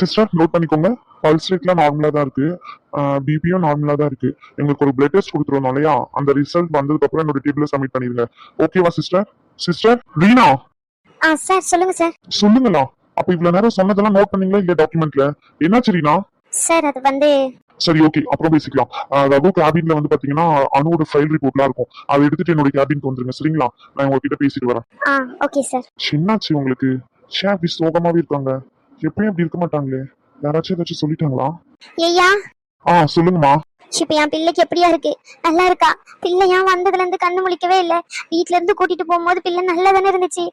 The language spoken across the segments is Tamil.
சிஸ்டர் நோட் பண்ணிக்கோங்க. பல்ஸ் ரேட்லாம் நார்மலா தான் இருக்கு. பிபியும் நார்மலா தான் இருக்கு. எங்களுக்கு ஒரு பிளட் டெஸ்ட் கொடுத்துருந்தோம் இல்லையா? அந்த ரிசல்ட் வந்ததுக்கு அப்புறம் என்னோட டேபிள்ல சப்மிட் பண்ணிருங்க ஓகேவா சிஸ்டர் சிஸ்டர் ரீனா? ஆ சார் சொல்லுங்க சார் சொல்லுங்களா அப்ப இவ்வளவு நேரம் சொன்னதெல்லாம் நோட் பண்ணீங்களா இல்ல டாக்குமெண்ட்ல என்னாச்சு ரீனா? சார் அது வந்து சரி ஓகே அப்புறம் பேசிக்கலாம். ரகு கேபின்ல வந்து பாத்தீங்கன்னா அணுவோட ஃபைல் ரிப்போர்ட்லாம் இருக்கும். அதை எடுத்துட்டு என்னோட கேபினுக்கு வந்துருங்க சரிங்களா? நான் உங்ககிட்ட பேசிட்டு வரேன். ஓகே சார் என்னாச்சு உங்களுக்கு? ஷே அப்படி சோகமாவே இருக்காங்க. எப்பயும் அப்படி இருக்க மாட்டாங்களே. யாராச்சும் ஏதாச்சும் சொல்லிட்டாங்களா? ஐயா ஆ சொல்லுங்கம்மா. இப்ப என் பிள்ளைக்கு எப்படியா இருக்கு? நல்லா இருக்கா? பிள்ளை ஏன் வந்ததுல இருந்து கண்ணு முழிக்கவே இல்ல? வீட்ல இருந்து கூட்டிட்டு போகும்போது பிள்ளை நல்லா தானே இருந்துச்சு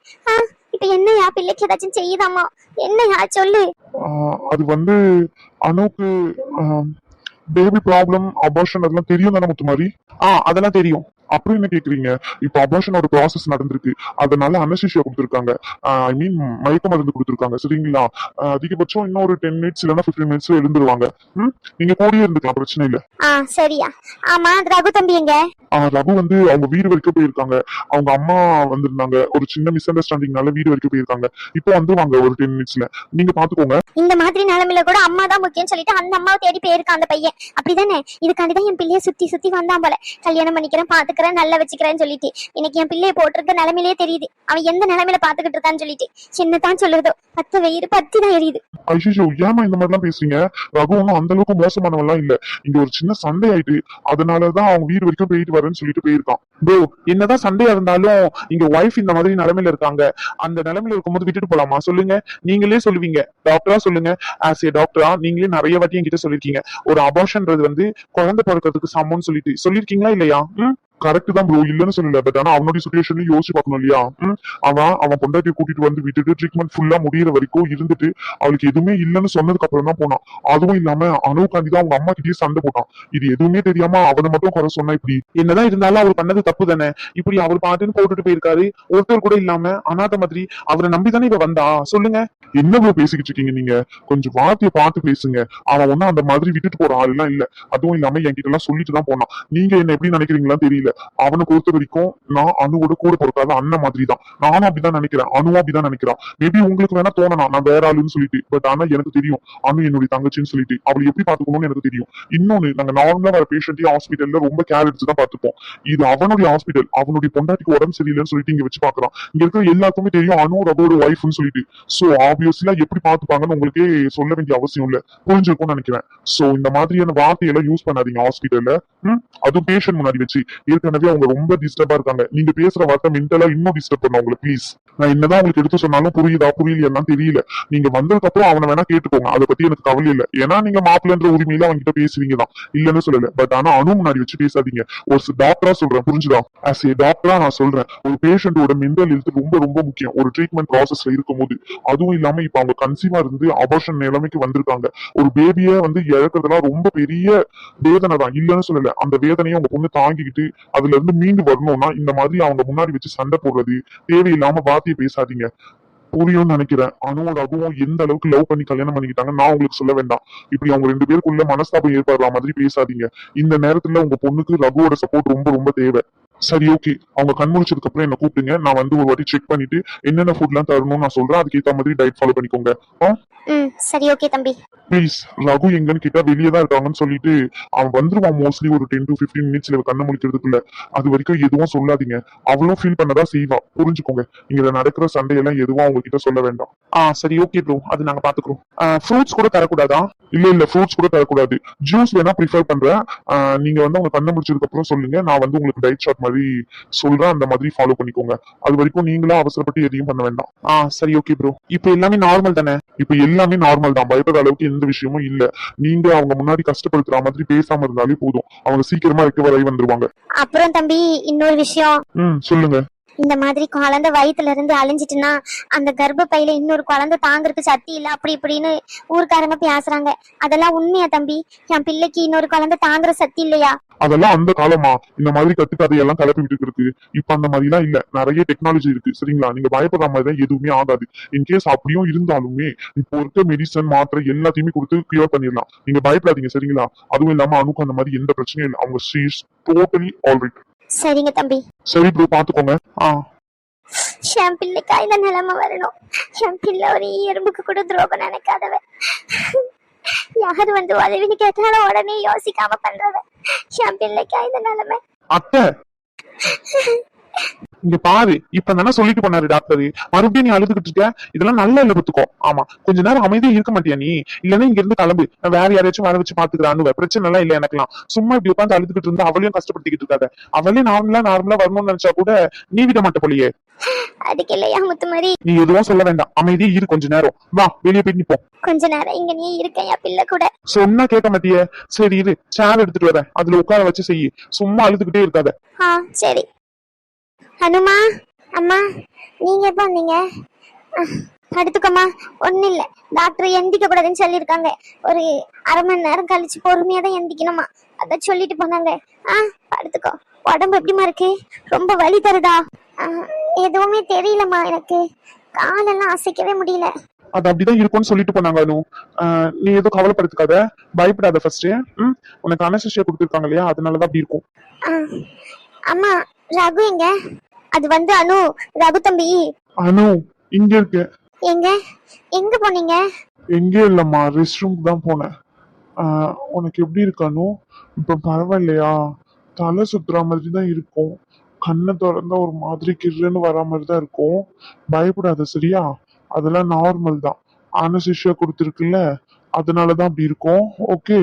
இப்ப என்னையா பிள்ளைக்கு ஏதாச்சும் செய்யுதாமா? என்னையா? சொல்லு. அது வந்து அணுக்கு பேபி ப்ராப்ளம் அபார்ஷன் அதெல்லாம் தெரியும் தானே முத்து மாதிரி ஆ அதெல்லாம் தெரியும். அப்புறம் என்ன கேக்குறீங்க? இப்போ அபார்ஷனோட ப்ராசஸ் நடந்திருக்கு. அதனால அனசிஷியா கொடுத்துருக்காங்க. ஐ மீன் மயக்க மருந்து கொடுத்துருக்காங்க. சரிங்களா? அதிகபட்சம் இன்னும் ஒரு டென் மினிட்ஸ் இல்லைன்னா ஃபிஃப்டீன் மினிட்ஸ்ல எழுந்துருவாங்க. நீங்க கூடயே இருந்துக்கலாம். பிரச்சனை இல்லை. சரியா. ஆமா ரகு தம்பி எங்க? ரகு வந்து அவங்க வீடு வரைக்கும் போயிருக்காங்க. அவங்க அம்மா வந்திருந்தாங்க. ஒரு சின்ன மிஸ் அண்டர்ஸ்டாண்டிங்னால வீடு வரைக்கும் போயிருக்காங்க. இப்போ வந்துருவாங்க ஒரு டென் மினிட்ஸ்ல நீங்க பாத்துக்கோங்க. இந்த மாதிரி நிலைமையில கூட அம்மா தான் முக்கியம்னு சொல்லிட்டு அந்த அம்மாவை தேடி போயிருக்கான் அந்த பையன். அப்படிதானே? இதுக்காண்டிதான் என் பிள்ளைய சுத்தி சுத்தி வந்தான் போல. கல்யாணம் பண்ணிக்கிறேன் வச்சுக்கிறேன் நல்லா வச்சுக்கிறேன்னு சொல்லிட்டு. இன்னைக்கு என் பிள்ளைய போட்டிருக்க நிலைமையிலே தெரியுது. அவன் எந்த நிலைமையில பாத்துக்கிட்டு இருக்கான்னு சொல்லிட்டு. சின்னதான் சொல்லுதோ பத்து வயிறு பத்தி தான் எரியுது. ஐயோ ஏமா இந்த மாதிரிலாம் பேசுறீங்க? ரகு ஒன்றும் அந்த அளவுக்கு மோசமானவெல்லாம் இல்ல. இங்க ஒரு சின்ன சண்டை ஆயிட்டு அதனாலதான் அவங்க வீடு வரைக்கும் போயிட்டு வரேன்னு சொல்லிட்டு போயிருக்கான். ப்ரோ என்னதான் சண்டையா இருந்தாலும் இங்க ஒய்ஃப் இந்த மாதிரி நிலைமையில இருக்காங்க. அந்த நிலைமையில இருக்கும்போது விட்டுட்டு போலாமா? சொல்லுங்க. நீங்களே சொல்லுவீங்க. டாக்டரா சொல்லுங்க. ஆஸ் ஏ டாக்டரா நீங்களே நிறைய வாட்டி என்கிட்ட சொல்லிருக்கீங்க ஒரு அபார்ஷன்றது வந்து குழந்தை பிறக்கிறதுக்கு சமம்னு சொல்லிட்டு. சொல்லிருக்கீங்களா இல்லையா? ம்? கரெக்ட் தான் ப்ரோ இல்லன்னு சொல்லல. பட் ஆனா அவனுடைய சுச்சுவேஷன் யோசிச்சு பார்க்கணும் இல்லையா? அவன் அவன் பொண்டாட்டியை கூட்டிட்டு வந்து விட்டுட்டு ட்ரீட்மெண்ட் ஃபுல்லா முடியிற வரைக்கும் இருந்துட்டு அவளுக்கு எதுவுமே இல்லைன்னு சொன்னதுக்கு அப்புறம் தான் போனான். அதுவும் இல்லாம அணுக்காண்டி தான் அவங்க அம்மா கிட்டயே சண்டை போட்டான். இது எதுவுமே தெரியாம அவனை மட்டும் குறை சொன்னா இப்படி? என்னதான் இருந்தாலும் அவர் பண்ணது தப்பு தானே? இப்படி அவர் பாட்டுன்னு போட்டுட்டு போயிருக்காரு. ஒருத்தர் கூட இல்லாம அனாத மாதிரி அவரை நம்பி தானே இவ வந்தா சொல்லுங்க. என்ன பேசிக்கிட்டு இருக்கீங்க நீங்க? கொஞ்சம் வார்த்தையை பார்த்து பேசுங்க. அவன் ஒன்னும் அந்த மாதிரி விட்டுட்டு போற ஆளுலாம் இல்ல. அதுவும் இல்லாம என்கிட்ட எல்லாம் சொல்லிட்டு தான் போனான். நீங்க என்ன எப்படி நினைக்கிறீங்களான்னு தெரியல. அவனை பொறுத்த வரைக்கும் நான் அணுவோட கூட பொறுக்காத அண்ணன் மாதிரி தான் நானும் அப்படிதான் நினைக்கிறேன். அணுவும் அப்படிதான் நினைக்கிறான். மேபி உங்களுக்கு வேணா தோணலாம். நான் வேற ஆளுன்னு சொல்லிட்டு. பட் ஆனா எனக்கு தெரியும். அணு என்னுடைய தங்கச்சின்னு சொல்லிட்டு. அவளை எப்படி பாத்துக்கணும்னு எனக்கு தெரியும். இன்னொன்னு நாங்க நார்மலா வர பேஷண்ட்டையும் ஹாஸ்பிட்டல்ல ரொம்ப கேர் எடுத்து தான் பாத்துப்போம் இது அவனுடைய ஹாஸ்பிட்டல் அவனுடைய பொண்டாட்டிக்கு உடம்பு சரியில்லைன்னு சொல்லிட்டு இங்க வச்சு பாக்குறான் இங்க இருக்கிற எல்லாருக்குமே தெரியும் அணு ரபோட ஒய்ஃப்னு சொல்லிட்டு. சோ ஆப்வியஸ்லா எப்படி பாத்துப்பாங்கன்னு உங்களுக்கே சொல்ல வேண்டிய அவசியம் இல்ல. புரிஞ்சிருக்கும்னு நினைக்கிறேன். சோ இந்த மாதிரியான வார்த்தையெல்லாம் யூஸ் பண்ணாதீங்க ஹாஸ்பிட்டல்ல அதுவும் பேஷண்ட் முன்னாடி வச்சு. ஏற்கனவே அவங்க ரொம்ப டிஸ்டர்பா இருக்காங்க. நீங்க பேசுற வார்த்தை மென்டலா இன்னும் டிஸ்டர்ப் பண்ண உங்களுக்கு ப்ளீஸ் நான் என்னதான் உங்களுக்கு எடுத்து சொன்னாலும் புரியுதா புரியலையெல்லாம் தெரியல. நீங்க வந்ததுக்கு அப்புறம் அவனை வேணா கேட்டுக்கோங்க. அதை பத்தி எனக்கு கவலை இல்ல. ஏன்னா நீங்க மாப்பிள்ளன்ற உரிமையில அவங்க கிட்ட பேசுவீங்க தான். இல்லன்னு சொல்லல. பட் ஆனா அணு முன்னாடி வச்சு பேசாதீங்க. ஒரு டாக்டரா சொல்றேன். புரிஞ்சுதா? ஆஸ் ஏ டாக்டரா நான் சொல்றேன். ஒரு பேஷண்டோட மென்டல் ஹெல்த் ரொம்ப ரொம்ப முக்கியம். ஒரு ட்ரீட்மெண்ட் ப்ராசஸ்ல இருக்கும்போது. அதுவும் இல்லாம இப்ப அவங்க கன்சீவா இருந்து அபார்ஷன் நிலைமைக்கு வந்திருக்காங்க. ஒரு பேபிய வந்து இழக்கிறதுலாம் ரொம்ப பெரிய வேதனை தான். இல்லைன்னு சொல்லல. அந்த வேதனையை அவங்க பொண்ணு தாங்கிக்கிட்டு அதுல இருந்து மீண்டு வரணும்னா இந்த மாதிரி அவங்க முன்னாடி வச்சு சண்டை போடுறது தேவையில்லாம வார்த்தையை பேசாதீங்க. புரியும்னு நினைக்கிறேன். அணுவோட அதுவும் எந்த அளவுக்கு லவ் பண்ணி கல்யாணம் பண்ணிக்கிட்டாங்க நான் உங்களுக்கு சொல்ல வேண்டாம். இப்படி அவங்க ரெண்டு பேருக்குள்ள மனஸ்தாபம் ஏற்படுற மாதிரி பேசாதீங்க. இந்த நேரத்துல உங்க பொண்ணுக்கு ரகுவோட சப்போர்ட் ரொம்ப ரொம்ப தேவை. சரி ஓகே அவங்க கண் முழிச்சதுக்கு அப்புறம் என்ன கூப்பிட்டுங்க நான் வந்து ஒரு வாட்டி செக் பண்ணிட்டு என்னென்ன ஃபுட்லாம் தரணும்னு நான் சொல்றேன். அதுக்கேத்த மாதிரி டயட் ஃபாலோ பண்ணிக்கோங்க. ம் சரி ஓகே தம்பி. ப்ளீஸ் ரகு எங்கன்னு கேட்டா வெளியே தான் இருக்காங்கன்னு சொல்லிட்டு அவன் வந்துருவான் மோஸ்ட்லி ஒரு டென் டு பிப்டீன் மினிட்ஸ்ல கண்ணை முழிக்கிறதுக்குள்ள. அது வரைக்கும் எதுவும் சொல்லாதீங்க. அவளும் ஃபீல் பண்ணதா செய்வா. புரிஞ்சுக்கோங்க. இங்க நடக்கிற சண்டையெல்லாம் எதுவும் அவங்க கிட்ட சொல்ல வேண்டாம். ஆ சரி ஓகே ப்ரோ அது நாங்க பாத்துக்கிறோம். ஃப்ரூட்ஸ் கூட தரக்கூடாதா? இல்ல இல்ல ஃப்ரூட்ஸ் கூட தரக்கூடாது. ஜூஸ் வேணா ப்ரிஃபர் பண்றேன். நீங்க வந்து அவங்க கண்ணை முடிச்சதுக்கு அப்புறம் சொல்லுங்க. நான் வந்து உங்களுக்கு டயட் ஷார்ட் மாதிரி சொல்றேன். அந்த மாதிரி ஃபாலோ பண்ணிக்கோங்க. அது வரைக்கும் நீங்களா அவசரப்பட்டு எதையும் பண்ண வேண்டாம். ஆ சரி ஓகே ப்ரோ இப்போ எல்லாமே நார்மல் தானே? இப்போ எல்லாமே நார்மல் தான். பயப்படுற அளவுக்கு எந்த விஷயமும் இல்ல. நீங்க அவங்க முன்னாடி கஷ்டப்படுத்துற மாதிரி பேசாம இருந்தாலே போதும். அவங்க சீக்கிரமா ரெக்கவர் ஆகி வந்துருவாங்க. அப்புறம் தம்பி இன்னொரு விஷயம். ம் சொல்லுங்க. இந்த மாதிரி குழந்தை வயித்துல இருந்து அழிஞ்சிட்டுன்னா அந்த கர்ப்பப்பையில இன்னொரு குழந்தை தாங்கறதுக்கு சக்தி இல்ல அப்படி இப்படின்னு ஊர்க்காரங்க பேசுறாங்க. அதெல்லாம் உண்மையா தம்பி? என் பிள்ளைக்கு இன்னொரு குழந்தை தாங்குற சக்தி இல்லையா? அதெல்லாம் அந்த காலமா. இந்த மாதிரி கத்துக்கதையெல்லாம் கிளப்பி விட்டுட்டு இருக்கு இப்ப அந்த மாதிரி எல்லாம் இல்ல. நிறைய டெக்னாலஜி இருக்கு சரிங்களா? நீங்க பயப்படுற மாதிரி எதுவுமே ஆகாது. இன்கேஸ் அப்படியும் இருந்தாலுமே இப்போ இருக்க மெடிசன் மாத்திரை எல்லாத்தையுமே கொடுத்து கியூர் பண்ணிடலாம். நீங்க பயப்படாதீங்க சரிங்களா? அதுவும் இல்லாம அணுக்கு அந்த மாதிரி எந்த பிரச்சனையும் இல்லை. அவங்க ஷீஸ் டோட்டலி ஆல்ரைட் சரிங்க தம்பி. சரி ப்ரோ பாத்துக்கோங்க. ஆ. என் பிள்ளைக்கா இந்த நிலைமை வரணும். என் பிள்ளை ஒரு எறும்புக்கு கூட துரோகம் நினைக்காதவ. யாரு வந்து உதவின்னு கேட்டாலும் உடனே யோசிக்காம பண்றவ. என் பிள்ளைக்கா இந்த நிலைமை. அத்தை. இங்க பாரு இப்ப தானே சொல்லிட்டு போனாரு டாக்டர் மறுபடியும் நீ அழுதுகிட்டு இருக்க? இதெல்லாம் நல்ல இல்ல பத்துக்கோ ஆமா. கொஞ்ச நேரம் அமைதியா இருக்க மாட்டியா நீ? இல்லன்னா இங்க இருந்து கிளம்பு. நான் வேற யாரையாச்சும் வர வச்சு பாத்துக்கிறான்னு பிரச்சனை எல்லாம் இல்ல எனக்குலாம் சும்மா இப்படி உட்காந்து அழுதுகிட்டு இருந்தா அவளையும் கஷ்டப்படுத்திக்கிட்டு இருக்காத. அவளே நார்மலா நார்மலா வரணும்னு நினைச்சா கூட நீ விட மாட்ட போலியே. அதுக்கு இல்லையா முத்துமாரி நீ எதுவும் சொல்ல வேண்டாம். அமைதியா இரு கொஞ்ச நேரம். வா வெளியே போய் நிப்போம். கொஞ்ச நேரம் இங்க நீ இருக்க என் பிள்ளை கூட. சொன்னா கேட்க மாட்டியே? சரி இரு சேர் எடுத்துட்டு வரேன். அதுல உட்கார வச்சு செய்யி. சும்மா அழுதுகிட்டே இருக்காத. சரி. அனுமா அம்மா நீங்க எப்போ வந்தீங்க? படுத்துக்கோமா ஒண்ணும் இல்ல டாக்டர் எந்திக்க கூடாதுன்னு சொல்லியிருக்காங்க. ஒரு அரை மணி நேரம் கழிச்சு பொறுமையா தான் எந்திக்கணுமா? அதான் சொல்லிட்டு போனாங்க. ஆ படுத்துக்கோ. உடம்பு எப்படிமா இருக்கு? ரொம்ப வலி தருதா? எதுவுமே தெரியலம்மா எனக்கு. காலெல்லாம் அசைக்கவே முடியல. அது அப்படிதான் இருக்கும்னு சொல்லிட்டு போனாங்க அனு. நீ எதுவும் கவலைப்படுத்துக்காத பயப்படாத ஃபர்ஸ்ட் ம் உனக்கு அனசிஸ்டியா கொடுத்துருக்காங்க இல்லையா? அதனாலதான் அப்படி இருக்கும். அம்மா ரகு எங்க? அது வந்து அனு ரகு தம்பி. அனு இங்க இருக்க. எங்க? எங்க போனீங்க? எங்க இல்லம்மா ரெஸ்ட் ரூம்க்கு தான் போனேன். உனக்கு எப்படி இருக்கு அனு? இப்ப பரவாயில்லையா? தலை சுத்துற மாதிரி தான் இருக்கும். கண்ணை திறந்தா ஒரு மாதிரி கிருன்னு வர மாதிரி தான் இருக்கும். பயப்படாத சரியா? அதெல்லாம் நார்மல் தான். அனசிஸ்டியா கொடுத்துருக்குல்ல அதனாலதான் அப்படி இருக்கும். ஓகே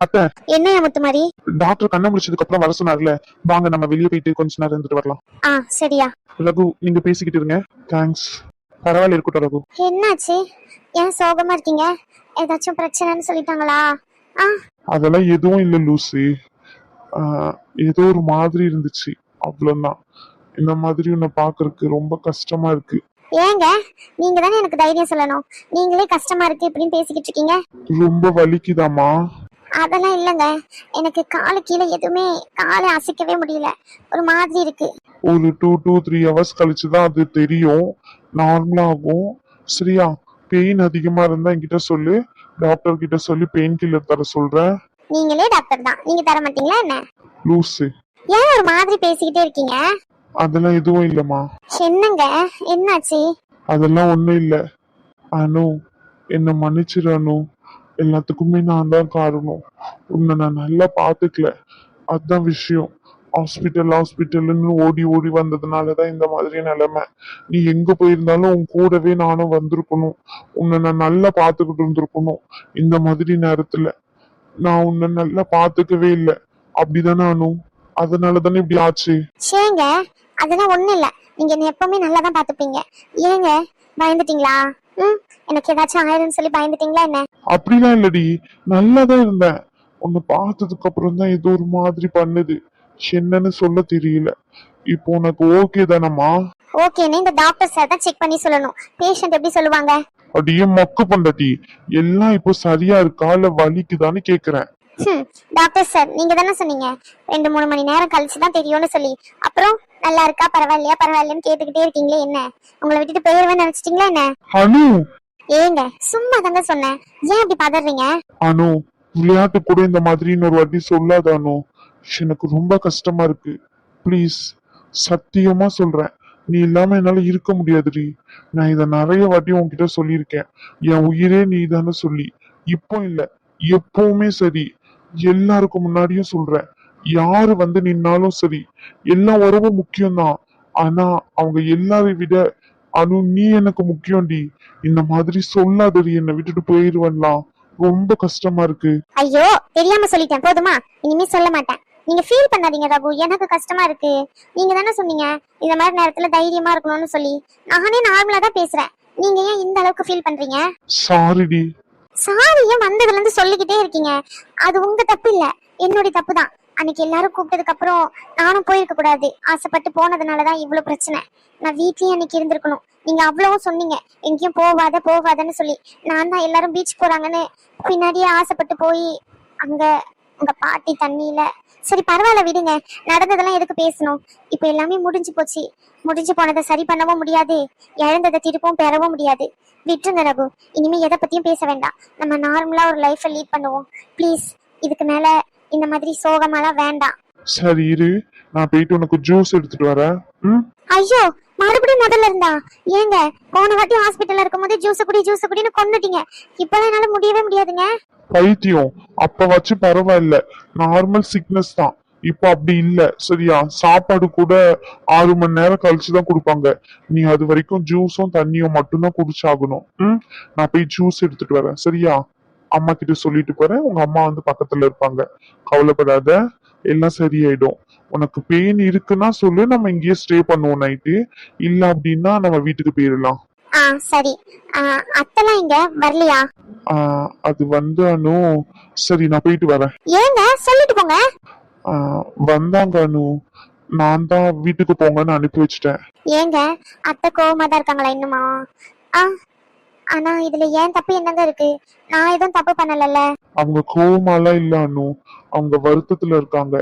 அத்தை என்ன முத்துமாரி? டாக்டர் கண்ண முடிச்சதுக்கு அப்புறம் வர சொன்னார்ல. வாங்க நம்ம வெளியே போயிட்டு கொஞ்ச நேரம் இருந்துட்டு வரலாம். ஆ சரியா. ரகு நீங்க பேசிக்கிட்டு இருங்க. தேங்க்ஸ் பரவாயில்ல இருக்கட்டும் ரகு. என்னாச்சு? ஏன் சோகமா இருக்கீங்க? ஏதாச்சும் பிரச்சனைன்னு சொல்லிட்டாங்களா? ஆ. அதெல்லாம் எதுவும் இல்ல லூசி. ஆஹ் ஏதோ ஒரு மாதிரி இருந்துச்சு. அவ்வளவுதான். இந்த மாதிரி உன்னை பாக்குறதுக்கு ரொம்ப கஷ்டமா இருக்கு. ஏங்க நீங்க தானே எனக்கு தைரியம் சொல்லணும். நீங்களே கஷ்டமா இருக்கு இப்படின்னு பேசிக்கிட்டு இருக்கீங்க? ரொம்ப வலிக்குதாமா அதெல்லாம் இல்லைங்க. எனக்கு காலு கீழே எதுவுமே காலை அசைக்கவே முடியல. ஒரு மாதிரி இருக்கு. ஒரு டூ டூ த்ரீ ஹவர்ஸ் கழிச்சு தான் அது தெரியும். நார்மலா ஆகும். சரியா? பெயின் அதிகமா இருந்தா என்கிட்ட சொல்லு. டாக்டர் கிட்ட சொல்லி பெயின் கில்லர் தர சொல்றேன். நீங்களே டாக்டர் தான். நீங்க தர மாட்டீங்களா என்ன? லூசு. ஏன் ஒரு மாதிரி பேசிக்கிட்டே இருக்கீங்க? அதெல்லாம் எதுவும் இல்லம்மா. என்னங்க? என்னாச்சு? அதெல்லாம் ஒண்ணும் இல்ல. அனு என்ன மன்னிச்சிரு அனு. எல்லாத்துக்குமே நான் தான் காரணம். உன்னை நான் நல்லா பாத்துக்கல அதுதான் விஷயம். ஹாஸ்பிட்டல் ஹாஸ்பிட்டல்னு ஓடி ஓடி வந்ததுனால தான் இந்த மாதிரி நிலைமை. நீ எங்க போயிருந்தாலும் உன் கூடவே நானும் வந்திருக்கணும். உன்னை நான் நல்லா பாத்துக்கிட்டு இருந்திருக்கணும். இந்த மாதிரி நேரத்துல நான் உன்னை நல்லா பாத்துக்கவே இல்லை. அப்படிதானே அனு? அதனால தானே இப்படி ஆச்சு? சேங்க அதெல்லாம் ஒண்ணும் இல்ல. நீங்க எப்பவுமே நல்லா தான் பாத்துப்பீங்க ஏங்க பயந்துட்டீங்களா? எனக்கு ஏதாச்சும் ஆயிரும்னு சொல்லி பயந்துட்டீங்களா என்ன? அப்படிலாம் இல்லடி நல்லா தான் இருந்தேன். உன்னை பார்த்ததுக்கு அப்புறம் தான் ஏதோ ஒரு மாதிரி பண்ணுது. என்னன்னு சொல்ல தெரியல. இப்போ உனக்கு ஓகே தானம்மா? ஓகேன்னு இந்த டாக்டர் சார் தான் செக் பண்ணி சொல்லணும். பேஷண்ட் எப்படி சொல்லுவாங்க? அப்படியே மக்கு பண்றடி எல்லாம் இப்போ சரியா இருக்கா இல்ல வலிக்குதான்னு கேக்குறேன். டாக்டர் சார் நீங்க தானே சொன்னீங்க? ரெண்டு மூணு மணி நேரம் கழிச்சு தான் தெரியும்னு சொல்லி. அப்புறம்? நல்லா இருக்கா பரவாயில்லையா? பரவாயில்லையான்னு கேட்டுக்கிட்டே இருக்கீங்களே என்ன? உங்களை விட்டுட்டு போயிருவேன்னு நினைச்சிட்டீங்களா என்ன? அனு! ஏங்க சும்மா தாங்க சொன்னேன். ஏன் இப்படி பதறீங்க? அனு விளையாட்டு கூட இந்த மாதிரி இன்னொரு வாட்டி சொல்லாத அனு. எனக்கு ரொம்ப கஷ்டமா இருக்கு. ப்ளீஸ் சத்தியமா சொல்றேன். நீ இல்லாம என்னால இருக்க முடியாதுடி. நான் இத நிறைய வாட்டி உன்கிட்ட சொல்லியிருக்கேன். என் உயிரே நீ தானே சொல்லி. இப்போ இல்ல எப்பவுமே சரி. எல்லாருக்கும் முன்னாடியும் சொல்றேன். யாரு வந்து நின்னாலும் சரி எல்லா உறவும் முக்கியம்தான். ஆனா அவங்க எல்லாரை விட அனு நீ எனக்கு முக்கியம்டி. இந்த மாதிரி சொல்லாதடி என்னை விட்டுட்டு போயிருவன்லாம். ரொம்ப கஷ்டமா இருக்கு. ஐயோ தெரியாம சொல்லிட்டேன். போதுமா? இனிமே சொல்ல மாட்டேன். நீங்க ஃபீல் பண்ணாதீங்க ரகு. எனக்கு கஷ்டமா இருக்கு. நீங்க தானே சொன்னீங்க இந்த மாதிரி நேரத்துல தைரியமா இருக்கணும்னு சொல்லி. நானே நார்மலா தான் பேசுறேன். நீங்க ஏன் இந்த அளவுக்கு ஃபீல் பண்றீங்க? சாரிடி சாரி ஏன் வந்ததுல இருந்து சொல்லிக்கிட்டே இருக்கீங்க? அது உங்க தப்பு இல்ல. என்னுடைய தப்பு தான். அன்னைக்கு எல்லாரும் கூப்பிட்டதுக்கு அப்புறம் நானும் போயிருக்க கூடாது. ஆசைப்பட்டு போனதுனாலதான் இவ்வளவு பிரச்சனை. நான் வீட்லயே அன்னைக்கு இருந்திருக்கணும். நீங்க அவ்வளவும் சொன்னீங்க. எங்கேயும் போகாத போவாதன்னு சொல்லி. நான் தான் எல்லாரும் பீச் போறாங்கன்னு பின்னாடியே ஆசைப்பட்டு போய் அங்க உங்க பாட்டி தண்ணியில. சரி பரவாயில்ல விடுங்க. நடந்ததெல்லாம் எதுக்கு பேசணும்? இப்போ எல்லாமே முடிஞ்சு போச்சு. முடிஞ்சு போனதை சரி பண்ணவும் முடியாது. இழந்ததை திருப்பவும் பெறவும் முடியாது. விட்டுருங்க ரகு. இனிமே எதை பத்தியும் பேச வேண்டாம். நம்ம நார்மலா ஒரு லைஃபை லீட் பண்ணுவோம். ப்ளீஸ் இதுக்கு மேல இந்த மாதிரி சோகமெல்லாம் வேண்டாம். சரி இரு. நான் போயிட்டு உனக்கு ஜூஸ் எடுத்துட்டு வரேன். ம்? ஐயோ மறுபடியும் முதல்ல இருந்தா? ஏங்க போன வாட்டி ஹாஸ்பிட்டல்ல இருக்கும்போது ஜூஸ் குடி ஜூஸ் குடின்னு கொன்னுட்டீங்க. இப்பெல்லாம் என்னால முடியவே முடியாதுங்க. பைத்தியம். அப்ப வச்சு பரவாயில்ல. நார்மல் சிக்னஸ் தான். இப்ப அப்படி இல்ல. சரியா? சாப்பாடு கூட ஆறு மணி நேரம் கழிச்சு தான் கொடுப்பாங்க. நீ அது வரைக்கும் ஜூஸும் தண்ணியும் மட்டும்தான் குடிச்சாகணும். ம்? நான் போய் ஜூஸ் எடுத்துட்டு வரேன். சரியா? அம்மா கிட்ட சொல்லிட்டு போறேன். உங்க அம்மா வந்து பக்கத்துல இருப்பாங்க. கவலைப்படாத எல்லாம் சரியாயிடும். உனக்கு பெயின் இருக்குன்னா சொல்லு. நம்ம இங்கேயே ஸ்டே பண்ணுவோம் நைட்டு இல்ல அப்படின்னா நம்ம வீட்டுக்கு போயிடலாம். ஆ சரி. ஆ, அத்தைலாம் இங்க வரலையா? அது வந்து அனு சரி நான் போயிட்டு வரேன். ஏங்க சொல்லிட்டு போங்க. வந்தாங்க அனு. நான் தான் வீட்டுக்கு போங்கன்னு அனுப்பி வச்சிட்டேன். ஏங்க அத்தை கோவமா தான் இருக்காங்களா இன்னுமா? ஆ ஆனா இதுல ஏன் தப்பு என்னங்க இருக்கு? நான் எதுவும் தப்பு பண்ணலல்ல. அவங்க கோவமாலாம் இல்ல அனு. அவங்க வருத்தத்துல இருக்காங்க.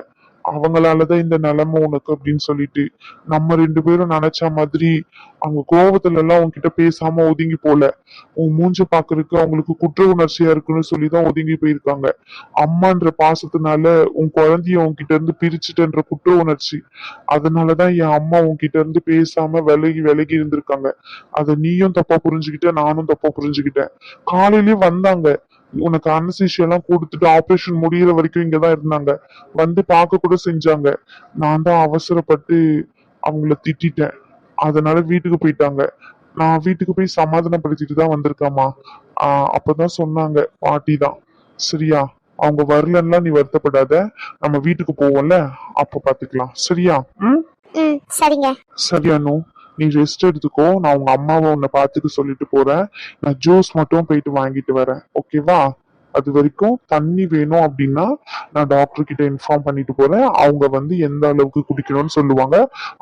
அவங்களாலதான் இந்த நிலைமை உனக்கு அப்படின்னு சொல்லிட்டு நம்ம ரெண்டு பேரும் நினைச்ச மாதிரி அவங்க கோவத்துல எல்லாம் உன்கிட்ட பேசாம ஒதுங்கி போல. உன் மூஞ்ச பாக்குறதுக்கு அவங்களுக்கு குற்ற உணர்ச்சியா இருக்குன்னு சொல்லிதான் ஒதுங்கி போயிருக்காங்க. அம்மான்ற பாசத்தினால உன் குழந்தைய உன்கிட்ட இருந்து பிரிச்சுட்டன்ற குற்ற உணர்ச்சி. அதனாலதான் என் அம்மா உன்கிட்ட இருந்து பேசாம விலகி விலகி இருந்திருக்காங்க. அதை நீயும் தப்பா புரிஞ்சுக்கிட்ட நானும் தப்பா புரிஞ்சுக்கிட்டேன். காலையிலயே வந்தாங்க. உனக்கு அனசிஷியா எல்லாம் கொடுத்துட்டு ஆபரேஷன் முடியிற வரைக்கும் இங்கதான் இருந்தாங்க. வந்து பார்க்க கூட செஞ்சாங்க. நான் தான் அவசரப்பட்டு அவங்கள திட்டிட்டேன். அதனால வீட்டுக்கு போயிட்டாங்க. நான் வீட்டுக்கு போய் சமாதானப்படுத்திட்டு தான் வந்திருக்கேம்மா. ஆஹ் அப்பதான் சொன்னாங்க பாட்டி தான். சரியா அவங்க வரலன்னா நீ வருத்தப்படாத. நம்ம வீட்டுக்கு போவோம்ல. அப்ப பாத்துக்கலாம். சரியா? ம்? ம் சரிங்க. சரி அனு. நீ ரெஸ்ட் எடுத்துக்கோ. நான் உங்க அம்மாவை உன்னை பார்த்துக்க சொல்லிட்டு போறேன். நான் ஜூஸ் மட்டும் போயிட்டு வாங்கிட்டு வரேன். ஓகேவா அது வரைக்கும் தண்ணி வேணும் அப்படின்னா நான் டாக்டர் கிட்ட இன்ஃபார்ம் பண்ணிட்டு போறேன். அவங்க வந்து எந்த அளவுக்கு குடிக்கணும்னு சொல்லுவாங்க.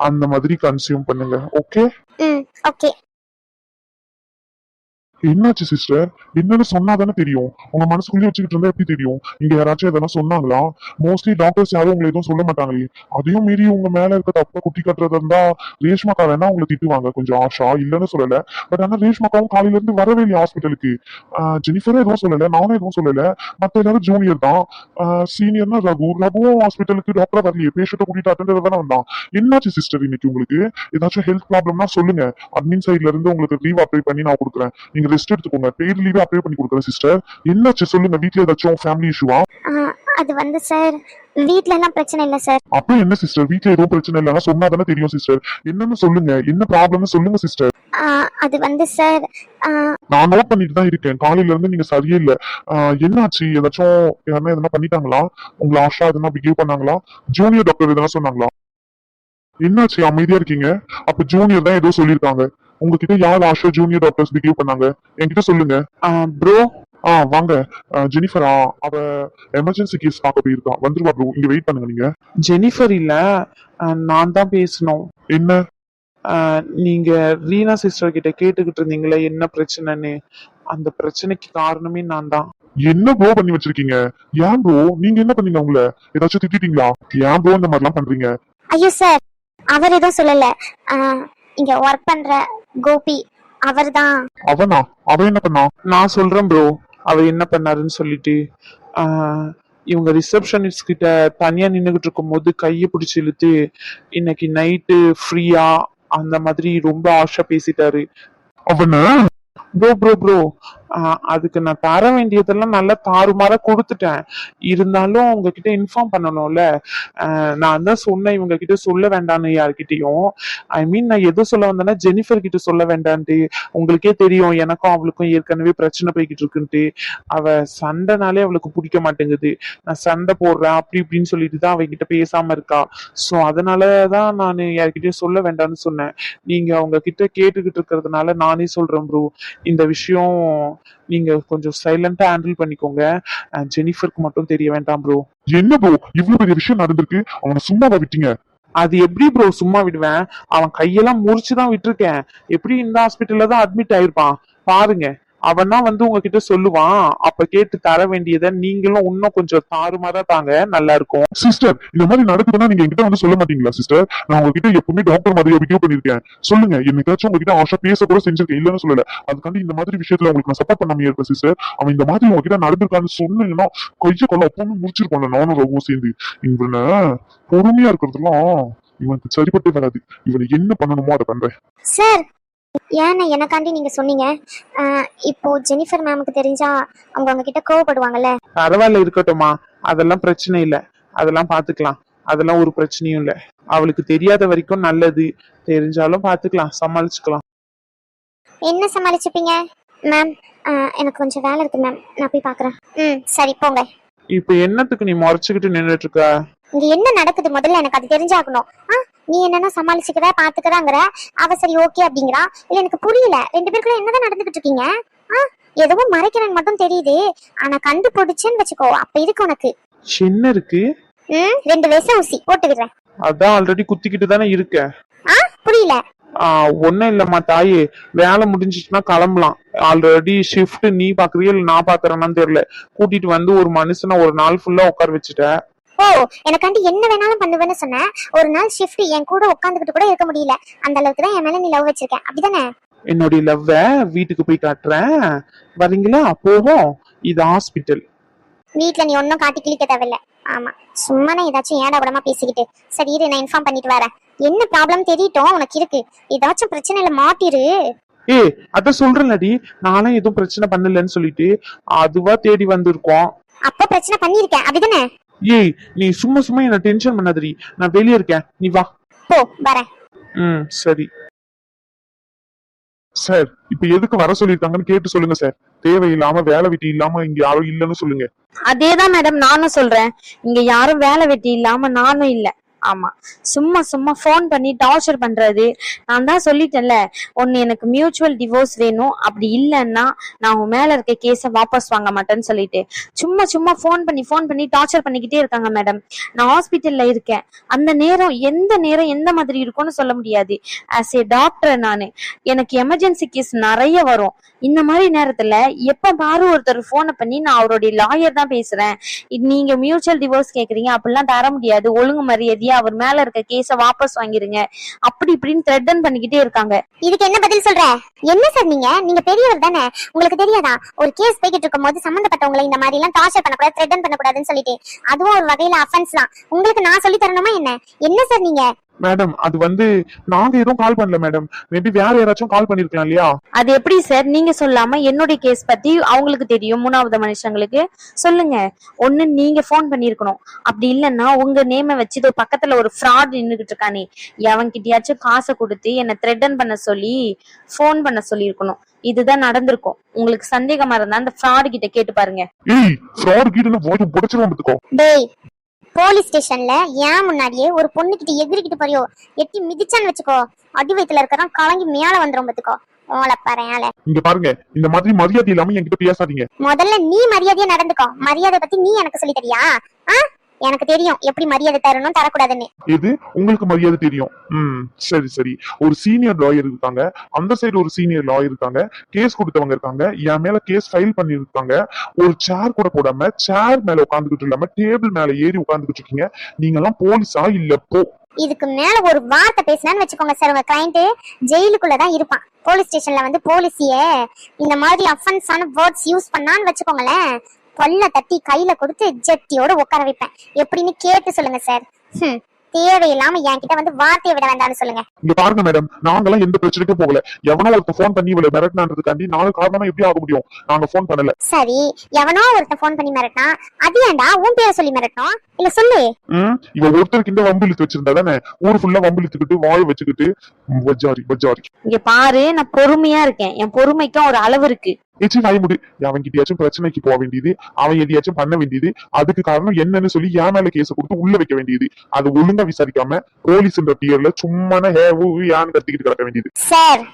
அந்த மாதிரி கன்சியூம் பண்ணுங்க. ஓகே ஓகே என்னாச்சு சிஸ்டர் என்னன்னு சொன்னாதானே தெரியும். உங்க மனசுக்குள்ளே வச்சுக்கிட்டு இருந்தா எப்படி தெரியும்? இங்க யாராச்சும் எதனா சொன்னாங்களா? மோஸ்ட்லி டாக்டர்ஸ் யாரும் உங்களை எதுவும் சொல்ல மாட்டாங்களே. அதையும் மீறி உங்க மேல இருக்க தப்ப குட்டி கட்டுறதா இருந்தா ரேஷ்மாக்கா வேணா உங்களை திட்டுவாங்க. கொஞ்சம் ஆஷா இல்லன்னு சொல்லல. பட் ஆனா ரேஷ்மாக்காவும் காலையில இருந்து வரவே இல்லையா ஹாஸ்பிட்டலுக்கு ஜெனிஃபரும் எதுவும் சொல்லல நானும் எதுவும் சொல்லல. மத்த எல்லாரும் ஜூனியர் தான். சீனியர்னா ரகு. ரகுவும் ஹாஸ்பிட்டலுக்கு டாக்டரா வரலையே. பேஷண்ட்டை கூட்டிட்டு அட்டன் தானே வந்தான். என்னாச்சு சிஸ்டர் இன்னைக்கு உங்களுக்கு? ஏதாச்சும் ஹெல்த் ப்ராப்ளம்னா சொல்லுங்க. அட்மின் சைட்ல இருந்து உங்களுக்கு லீவ் அப்ளை பண்ணி நான் கொடுக்குறேன். நீங்க ரெஸ்ட் எடுத்துக்கோங்க. பெய்ட் லீவ் அப்ளை பண்ணி கொடுக்குறேன் சிஸ்டர் என்னாச்சு? சொல்லுங்க. வீட்ல ஏதாச்சும் ஃபேமிலி இஷ்யூவா அது வந்து சார் வீட்ல எல்லாம் பிரச்சனை இல்லை சார் அப்ப என்ன சிஸ்டர் வீட்ல எதுவும் பிரச்சனை இல்லைன்னா சொன்னா தானே தெரியும் சிஸ்டர் என்னன்னு சொல்லுங்க. என்ன ப்ராப்ளம்னு சொல்லுங்க சிஸ்டர் அது வந்து சார் நான் நோட் பண்ணிட்டு தான் இருக்கேன். காலையில இருந்து நீங்க சரியே இல்ல என்னாச்சு? ஏதாச்சும் யாருன்னா எதனா பண்ணிட்டாங்களா? உங்களை ஆஷா எதனா பிஹேவ் பண்ணாங்களா? ஜூனியர் டாக்டர் எதனா சொன்னாங்களா? என்னாச்சு? அமைதியா இருக்கீங்க? அப்ப ஜூனியர் தான் ஏதோ சொல்லியிருக்காங்க. உங்ககிட்ட யார் ஆஷா ஜூனியர் டாக்டர்ஸ் பிஹேவ் பண்ணாங்க? என்கிட்ட சொல்லுங்க. ப்ரோ ஆ வாங்க. ஜெனிஃபரா அவ எமர்ஜென்சி கேஸ் பார்க்க போயிருக்கா. வந்துருவா ப்ரோ இங்க வெயிட் பண்ணுங்க நீங்க. ஜெனிஃபர் இல்ல. நான் தான் பேசணும். என்ன? நீங்க ரீனா சிஸ்டர் கிட்ட கேட்டுக்கிட்டு இருந்தீங்களே என்ன பிரச்சனைன்னு. அந்த பிரச்சனைக்கு காரணமே நான் தான். என்ன ப்ரோ பண்ணி வச்சிருக்கீங்க? ஏன் ப்ரோ நீங்க என்ன பண்ணீங்க உங்களை ஏதாச்சும் திட்டிட்டீங்களா? ஏன் ப்ரோ இந்த மாதிரிலாம் பண்றீங்க? ஐயோ சார் அவர் எதுவும் சொல்லல. இங்க ஒர்க் பண்ற கோபி அவர்தான். அவனா? அவன் என்ன பண்ணா? நான் சொல்றேன் ப்ரோ அவர் என்ன பண்ணாருன்னு சொல்லிட்டு இவங்க ரிசப்ஷனிஸ்ட் கிட்ட தனியா நின்னுகிட்டு இருக்கும்போது கையை பிடிச்சி இழுத்து இன்னைக்கு நைட்டு ஃப்ரீயா அந்த மாதிரி ரொம்ப ஆஷா பேசிட்டாரு. அவன? ப்ரோ ப்ரோ ப்ரோ அதுக்கு நான் தர வேண்டியதெல்லாம் நல்லா தாறுமாறா கொடுத்துட்டேன். இருந்தாலும் உங்ககிட்ட இன்ஃபார்ம் பண்ணணும்ல. நான் தான் சொன்னேன் இவங்க கிட்ட சொல்ல வேண்டான்னு யார்கிட்டயும். ஐ மீன் நான் எது சொல்ல வந்தேன்னா ஜெனிஃபர் கிட்ட சொல்ல வேண்டான்ட்டு. உங்களுக்கே தெரியும் எனக்கும் அவளுக்கும் ஏற்கனவே பிரச்சனை போய்கிட்டு இருக்குன்ட்டு. அவ சண்டைனாலே அவளுக்கு பிடிக்க மாட்டேங்குது. நான் சண்டை போடுறேன் அப்படி இப்படின்னு சொல்லிட்டு தான் அவகிட்ட பேசாம இருக்கா. ஸோ அதனாலதான் நான் யார்கிட்டயும் சொல்ல வேண்டாம்னு சொன்னேன். நீங்க அவங்க கிட்ட கேட்டுக்கிட்டு இருக்கிறதுனால நானே சொல்றேன் ப்ரோ இந்த விஷயம் நீங்க கொஞ்சம் சைலண்டா ஹேண்டில் பண்ணிக்கோங்க. ஜெனிஃபருக்கு மட்டும் தெரிய வேண்டாம் ப்ரோ என்ன ப்ரோ இவ்வளவு பெரிய விஷயம் நடந்திருக்கு. அவனை சும்மாவா விட்டீங்க? அது எப்படி ப்ரோ சும்மா விடுவேன். அவன் கையெல்லாம் முறிச்சு தான் விட்டுருக்கேன். எப்படி இந்த ஹாஸ்பிட்டல்ல தான் அட்மிட் ஆயிருப்பான்? பாருங்க. அவன் தான் வந்து உங்ககிட்ட சொல்லுவான். அப்ப கேட்டு தர வேண்டியதை நீங்களும் இன்னும் கொஞ்சம் தாறுமாறா தாங்க நல்லா இருக்கும். சிஸ்டர் இந்த மாதிரி நடக்குதுன்னா நீங்க என்கிட்ட வந்து சொல்ல மாட்டீங்களா சிஸ்டர் நான் உங்ககிட்ட எப்பவுமே டாக்டர் மாதிரி பிஹேவ் பண்ணிருக்கேன் சொல்லுங்க என்னைக்காச்சும் உங்ககிட்ட ஆஷா பேச கூட செஞ்சிருக்கேன். இல்லன்னு சொல்லல. அதுக்காண்டி இந்த மாதிரி விஷயத்துல உங்களுக்கு நான் சப்போர்ட் பண்ணாம இருப்பேன் சிஸ்டர் அவன் இந்த மாதிரி உங்ககிட்ட நடந்திருக்கான்னு சொன்னீங்கன்னா கைய கொள்ள அப்பவுமே முடிச்சிருக்கோம்ல நானும் ரகுவும் சேர்ந்து. இவனை பொறுமையா இருக்கிறதுலாம் இவனுக்கு சரிப்பட்டு வராது. இவனை என்ன பண்ணணுமோ அதை பண்றேன். சார் ஏன்னா எனக்காண்டி நீங்க சொன்னீங்க? இப்போ ஜெனிஃபர் மேமுக்கு தெரிஞ்சா அவங்க உங்ககிட்ட கோவப்படுவாங்கல்ல? பரவாயில்ல இருக்கட்டும்மா. அதெல்லாம் பிரச்சனை இல்ல. அதெல்லாம் பாத்துக்கலாம். அதெல்லாம் ஒரு பிரச்சனையும் இல்ல. அவளுக்கு தெரியாத வரைக்கும் நல்லது. தெரிஞ்சாலும் பாத்துக்கலாம். சமாளிச்சுக்கலாம். என்ன சமாளிச்சுப்பீங்க? மேம் எனக்கு கொஞ்சம் வேலை இருக்கு மேம் நான் போய் பார்க்கறேன் ம் சரி போங்க. இப்ப என்னத்துக்கு நீ முறைச்சுக்கிட்டு நின்னுட்டு இருக்க? இங்க என்ன நடக்குது? முதல்ல எனக்கு அது தெரிஞ்சாகணும். நீ என்னன்னா சமாளிச்சுக்கிற பாத்துக்கறாங்கிற அவ சரி ஓகே அப்படிங்கிறா. இல்ல எனக்கு புரியல. ரெண்டு பேருக்குள்ள என்னதான் நடந்துகிட்டு இருக்கீங்க? ஆ எதுவும் மறைக்கிறேன்னு மட்டும் தெரியுது. ஆனா கண்டுபிடிச்சேன்னு வச்சுக்கோ அப்ப இருக்கு உனக்கு. என்ன இருக்கு? ம் ரெண்டு வயசு ஊசி போட்டு விடுறேன் அதான் ஆல்ரெடி குத்திக்கிட்டு தானே இருக்க. ஆ புரியல. ஒண்ணும் இல்லம்மா தாயே. வேலை முடிஞ்சிச்சுன்னா கிளம்பலாம். ஆல்ரெடி ஷிஃப்ட் நீ பாக்குறியா இல்ல நான் பாக்குறேன்னு தெரியல. கூட்டிட்டு வந்து ஒரு மனுஷனை ஒரு நாள் ஃபுல்லா உட்கார வச்சுட்ட. ஓ எனக்காண்டி என்ன வேணாலும் பண்ணுவேன்னு சொன்னேன். ஒரு நாள் ஷிஃப்ட் என் கூட உட்காந்துக்கிட்டு கூட இருக்க முடியல. அந்த அளவுக்கு தான் என் மேல நீ லவ் வச்சிருக்கேன் அப்படிதானே? என்னுடைய லவ்வ வீட்டுக்கு போய் காட்டுறேன். வரீங்களா? போவோம். இது ஹாஸ்பிட்டல் வீட்ல நீ ஒன்னும் காட்டி கிழிக்க தேவையில்ல. ஆமா. சும்மா நான் ஏதாச்சும் ஏடா கூடமா பேசிக்கிட்டு சரி இரு நான் இன்ஃபார்ம் பண்ணிட்டு வரேன். என்ன ப்ராப்ளம் தெரியட்டும்? உனக்கு இருக்கு. ஏதாச்சும் பிரச்சனையில மாட்டிரு. ஏய் அத சொல்றேன்லடி. நானும் எதுவும் பிரச்சனை பண்ணலன்னு சொல்லிட்டு அதுவா தேடி வந்திருக்கோம். அப்ப பிரச்சனை பண்ணிருக்கேன் அப்படிதானே? ஏய் நீ சும்மா சும்மா என்ன டென்ஷன் பண்ணாதடி. நான் வெளியே இருக்கேன். நீ வா. போ வரேன். ம் சரி. சார் இப்ப எதுக்கு வர சொல்லியிருக்காங்கன்னு கேட்டு சொல்லுங்க சார். தேவையில்லாம வேலை வெட்டி இல்லாம இங்க யாரும் இல்லைன்னு சொல்லுங்க. அதேதான் மேடம் நானும் சொல்றேன். இங்க யாரும் வேலை வெட்டி இல்லாம நானும் இல்ல. ஆமா. சும்மா சும்மா ஃபோன் பண்ணி டார்ச்சர் பண்றது. நான் தான் சொல்லிட்டேன்ல ஒன்னு எனக்கு மியூச்சுவல் டிவோர்ஸ் வேணும். அப்படி இல்லைன்னா நான் உன் மேல இருக்க கேஸ வாபஸ் வாங்க மாட்டேன்னு சொல்லிட்டு. சும்மா சும்மா ஃபோன் பண்ணி ஃபோன் பண்ணி டார்ச்சர் பண்ணிக்கிட்டே இருக்காங்க மேடம் நான் ஹாஸ்பிட்டல்ல இருக்கேன். அந்த நேரம் எந்த நேரம் எந்த மாதிரி இருக்கும்னு சொல்ல முடியாது. ஆஸ் ஏ டாக்டர் நானு. எனக்கு எமர்ஜென்சி கேஸ் நிறைய வரும். இந்த மாதிரி நேரத்துல எப்ப பாரு ஒருத்தர் போனை பண்ணி நான் அவருடைய லாயர் தான் பேசுறேன். நீங்க மியூச்சுவல் டிவோர்ஸ் கேக்குறீங்க அப்படிலாம் தர முடியாது. ஒழுங்கு மரியாதையா அவர் மேல இருக்க கேஸ வாபஸ் வாங்கிருங்க. அப்படி இப்படின்னு த்ரெட்டன் பண்ணிக்கிட்டே இருக்காங்க. இதுக்கு என்ன பதில் சொல்ற? என்ன சார் நீங்க? நீங்க பெரியவர் தானே. உங்களுக்கு தெரியாதா? ஒரு கேஸ் போய்கிட்டு இருக்கும் போது சம்பந்தப்பட்டவங்களை இந்த மாதிரி எல்லாம் டார்ச்சர் பண்ணக்கூடாது த்ரெட்டன் பண்ணக்கூடாதுன்னு சொல்லிட்டு. அதுவும் ஒரு வகையில அஃபென்ஸ் தான். உங்களுக்கு நான் சொல்லி தரணுமா என்ன? என்ன சார் நீங்க? மேடம் அது வந்து நாங்க எதுவும் கால் பண்ணல மேடம் மேபி வேற யாராச்சும் கால் பண்ணிருக்கலாம் இல்லையா? அது எப்படி சார் நீங்க சொல்லாம என்னுடைய கேஸ் பத்தி அவங்களுக்கு தெரியும் மூணாவது மனுஷங்களுக்கு. சொல்லுங்க. ஒண்ணு நீங்க ஃபோன் பண்ணிருக்கணும். அப்படி இல்லைன்னா உங்க நேம வச்சு இதோ பக்கத்துல ஒரு ஃப்ராட் நின்னுகிட்டு இருக்கானே எவன்கிட்டயாச்சும் காசை கொடுத்து என்ன த்ரெட்டன் பண்ண சொல்லி ஃபோன் பண்ண சொல்லியிருக்கணும். இதுதான் நடந்திருக்கும். உங்களுக்கு சந்தேகமா இருந்தா அந்த ஃப்ராட் கிட்ட கேட்டு பாருங்க. ஏய் ஃப்ராட் கீட்டுன்னு போய் புடிச்சிருவோம் பாத்துக்கோ. டேய் போலீஸ் ஸ்டேஷன்ல ஏன் முன்னாடியே ஒரு பொண்ணுகிட்ட எகிரிக்கிட்டு போறியோ? எட்டி மிதிச்சான்னு வச்சுக்கோ. அடி வயித்துல இருக்கிறான் கலங்கி மேல வந்துரும் பாத்துக்கோ. ஓலை பாரு இங்க பாருங்க இந்த மாதிரி மரியாதை இல்லாம என்கிட்ட பேசாதீங்க. முதல்ல நீ மரியாதையா நடந்துக்கோ. மரியாதை பத்தி நீ எனக்கு சொல்லி தரியா? ஆ? எனக்கு தெரியும். எப்படி மரியாதை தரணும் தரக்கூடாதுன்னு. எது? உங்களுக்கு மரியாதை தெரியும். ம் சரி சரி. ஒரு சீனியர் லாயர் இருக்காங்க. அந்த சைடு ஒரு சீனியர் லாயர் இருக்காங்க. கேஸ் கொடுத்தவங்க இருக்காங்க. என் மேல கேஸ் ஃபைல் பண்ணிருக்காங்க ஒரு சேர் கூட போடாம சேர் மேல உட்காந்துக்கிட்டு இல்லாம டேபிள் மேல ஏறி உட்காந்துக்கிட்டு இருக்கீங்க. நீங்க எல்லாம் போலீஸா? இல்ல போ. இதுக்கு மேல ஒரு வார்த்தை பேசினான்னு வச்சுக்கோங்க சார் உங்க கிளைண்ட் ஜெயிலுக்குள்ளதான் இருப்பான். போலீஸ் ஸ்டேஷன்ல வந்து போலீஸிய இந்த மாதிரி அஃபென்ஸான வேர்ட்ஸ் யூஸ் பண்ணான்னு வச்சுக்கோங்களேன். கொல்ல தட்டி கையில கொடுத்து ஜெட்டியோட உட்கார வைப்பேன். எப்படின்னு கேட்டு சொல்லுங்க சார் ஹம், தேவையில்லாம என்கிட்ட வந்து வார்த்தையை விட வேண்டாம்னு சொல்லுங்க. இங்க பாருங்க மேடம் நாங்கெல்லாம் எந்த பிரச்சனைக்கும் போகல. எவனோ ஒருத்த ஃபோன் பண்ணி இவ்வளவு மிரட்டினான்றதுக்காண்டி நாங்க காரணமா எப்படி ஆக முடியும். நாங்க ஃபோன் பண்ணல. சரி எவனோ ஒருத்தன் ஃபோன் பண்ணி மிரட்டினா அது ஏன்டா உன் பேரை சொல்லி மிரட்டணும் இல்ல சொல்லு. ம் இவ ஒருத்தருக்கு இந்த வம்பு இழுத்து வச்சிருந்தா தானே? ஊர் ஃபுல்லா வம்பு இழுத்துக்கிட்டு வாய் வச்சுக்கிட்டு வஜ்ஜாரி வஜ்ஜாரி. இங்க பாரு நான் பொறுமையா இருக்கேன். என் பொறுமைக்கும் ஒரு அளவு இருக்கு. ஏச்சி வாய் முடி. அவன் கிட்டயாச்சும் பிரச்சனைக்கு போக வேண்டியது அவன் எதையாச்சும் பண்ண வேண்டியது அதுக்கு காரணம் என்னன்னு சொல்லி என் மேல கேஸ் கொடுத்து உள்ள வைக்க வேண்டியது. அது ஒழுங்கா விசாரிக்காம போலீஸ்ன்ற பியர்ல சும்மான ஹே ஊ யான்னு கத்திக்கிட்டு கிடக்க வேண்டியது. சார்.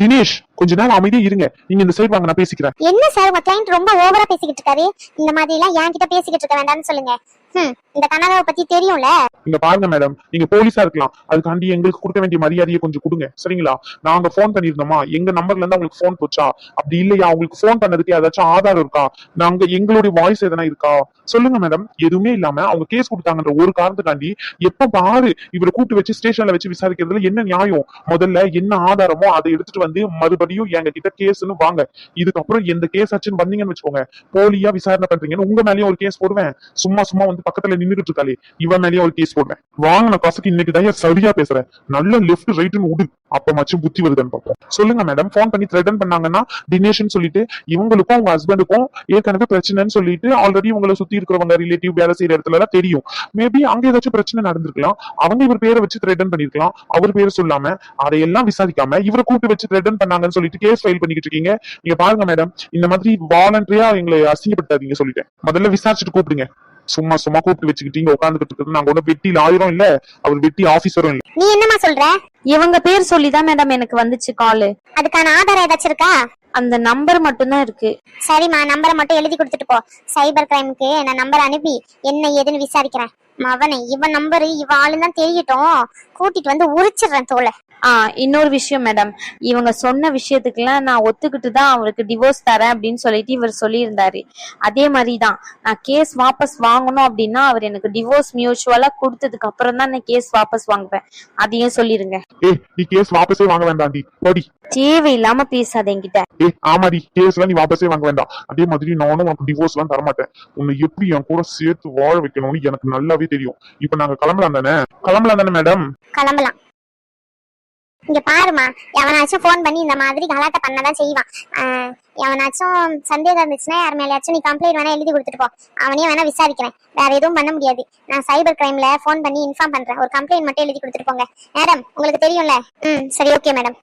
தினேஷ் கொஞ்ச நேரம் அமைதியா இருங்க. நீங்க இந்த சைடு வாங்க நான் பேசிக்கிறேன். என்ன சார் உங்க கிளைண்ட் ரொம்ப ஓவரா பேசிக்கிட்டு இருக்காரு? இந்த மாதிரி எல்லாம் என்கிட்ட பேசிக்கிட்டு இருக்க வேண்டாம்னு சொல்லுங்க. இந்த கனகாவை பத்தி தெரியும்ல? இங்க பாருங்க மேடம் நீங்க போலீஸா இருக்கலாம். அதுக்காண்டி எங்களுக்கு கொடுக்க வேண்டிய மரியாதையை கொஞ்சம் கொடுங்க. சரிங்களா? நாங்க போன் பண்ணிருந்தோமா எங்க நம்பர்ல இருந்து உங்களுக்கு போன் போச்சா? அப்படி இல்லையா? உங்களுக்கு போன் பண்ணதுக்கு ஏதாச்சும் ஆதாரம் இருக்கா? நாங்க எங்களுடைய வாய்ஸ் எதனா இருக்கா? சொல்லுங்க மேடம் எதுவுமே இல்லாம அவங்க கேஸ் கொடுத்தாங்கன்ற ஒரு காரணத்துக்காண்டி எப்ப பாரு இவரை கூட்டு வச்சு ஸ்டேஷன்ல வச்சு விசாரிக்கிறதுல என்ன நியாயம்? முதல்ல என்ன ஆதாரமோ அதை எடுத்துட்டு வந்து மறுபடியும் எங்க கிட்ட கேஸ்னு வாங்க. இதுக்கப்புறம் எந்த கேஸ் ஆச்சுன்னு வந்தீங்கன்னு வச்சுக்கோங்க. போலியா விசாரணை பண்றீங்கன்னு உங்க மேலயும் ஒரு கேஸ் போடுவேன். சும்மா சும்மா வந்து பக்கத்துல நின்றுட்டு இருக்காளே இவன் மேலேயே அவள் கேஸ் போடுறேன். வாங்கின காசுக்கு இன்னைக்கு தான் சரியா பேசுறேன். நல்ல லெஃப்ட் ரைட்னு உடு அப்ப மச்சும் புத்தி வருதுன்னு பார்ப்போம். சொல்லுங்க மேடம் ஃபோன் பண்ணி த்ரெட்டன் பண்ணாங்கன்னா தினேஷ்னு சொல்லிட்டு இவங்களுக்கும் அவங்க ஹஸ்பண்டுக்கும் ஏற்கனவே பிரச்சனைன்னு சொல்லிட்டு ஆல்ரெடி உங்கள சுத்தி இருக்கிறவங்க ரிலேட்டிவ் வேலை செய்யற இடத்துல எல்லாம் தெரியும். மேபி அங்க ஏதாச்சும் பிரச்சனை நடந்திருக்கலாம். அவங்க இவர் பேரை வச்சு த்ரெட்டன் பண்ணிருக்கலாம். அவர் பேரை சொல்லாம அதையெல்லாம் விசாரிக்காம இவரை கூப்பிட்டு வச்சு த்ரெட்டன் பண்ணாங்கன்னு சொல்லிட்டு கேஸ் ஃபைல் பண்ணிக்கிட்டு இருக்கீங்க. நீங்க பாருங்க மேடம் இந்த மாதிரி வாலண்டரியா எங்களை அசிங்கப்படுத்தாதீங்க சொல்லிட்டேன். முதல்ல விசாரிச்சுட்டு கூப்பிடுங்க. சும்மா சும்மா கூப்பிட்டு வச்சுக்கிட்டீங்க உட்காந்துக்கிட்டு இருக்கிறது. நாங்க ஒன்றும் வெட்டியில் ஆயிரம் இல்ல. அவர் வெட்டி ஆபீசரும் இல்ல. நீ என்னம்மா சொல்ற? இவங்க பேர் சொல்லிதான் மேடம் எனக்கு வந்துச்சு காலு அதுக்கான ஆதாரம் ஏதாச்சும் இருக்கா? அந்த நம்பர் மட்டும்தான் இருக்கு. சரிம்மா நம்பரை மட்டும் எழுதி கொடுத்துட்டு போ. சைபர் கிரைமுக்கு நான் நம்பர் அனுப்பி என்ன ஏதுன்னு விசாரிக்கிறேன். மவனே இவன் நம்பர் இவ ஆளுன்னு தான் தெரியட்டும். கூட்டிட்டு வந்து உரிச்சிடுறேன் தோலை. ஆ இன்னொரு விஷயம் மேடம் இவங்க சொன்ன விஷயத்துக்கெல்லாம் நான் ஒத்துக்கிட்டு தான் அவருக்கு டிவோர்ஸ் தரேன் அப்படின்னு சொல்லிட்டு இவர் சொல்லியிருந்தாரு. அதே மாதிரி தான் நான் கேஸ் வாபஸ் வாங்கணும் அப்படின்னா அவர் எனக்கு டிவோர்ஸ் மியூச்சுவலா கொடுத்ததுக்கு அப்புறம் தான் நான் கேஸ் வாபஸ் வாங்குவேன். அதையும் சொல்லிருங்க. ஏய் நீ கேஸ் வாபஸே வாங்க வேண்டாம்டி படி. தேவையில்லாம பேசாத என்கிட்ட. ஏய் ஆமாடி கேஸ்லாம் நீ வாபஸே வாங்க வேண்டாம். அதே மாதிரி நானும் உனக்கு டிவோர்ஸ் எல்லாம் தரமாட்டேன். உன்னை எப்படி என் கூட சேர்த்து வாழ வைக்கணும்னு எனக்கு நல்லாவே தெரியும். இப்ப நாங்க கிளம்பலாம் தானே? கிளம்பலாம் தானே மேடம் கிளம்பலாம். இங்க பாருமா எவனாச்சும் ஃபோன் பண்ணி இந்த மாதிரி கலாட்டை பண்ணதான் செய்வான். ஆஹ் எவனாச்சும் சந்தேகம் இருந்துச்சுன்னா யார் மேலேயாச்சும் நீ கம்ப்ளைண்ட் வேணா எழுதி கொடுத்துட்டு போ. அவனையும் வேணா விசாரிக்கிறேன். வேற எதுவும் பண்ண முடியாது. நான் சைபர் கிரைம்ல ஃபோன் பண்ணி இன்ஃபார்ம் பண்றேன். ஒரு கம்ப்ளைண்ட் மட்டும் எழுதி கொடுத்துட்டு போங்க. மேடம் உங்களுக்கு தெரியும்ல? ம் சரி ஓகே மேடம்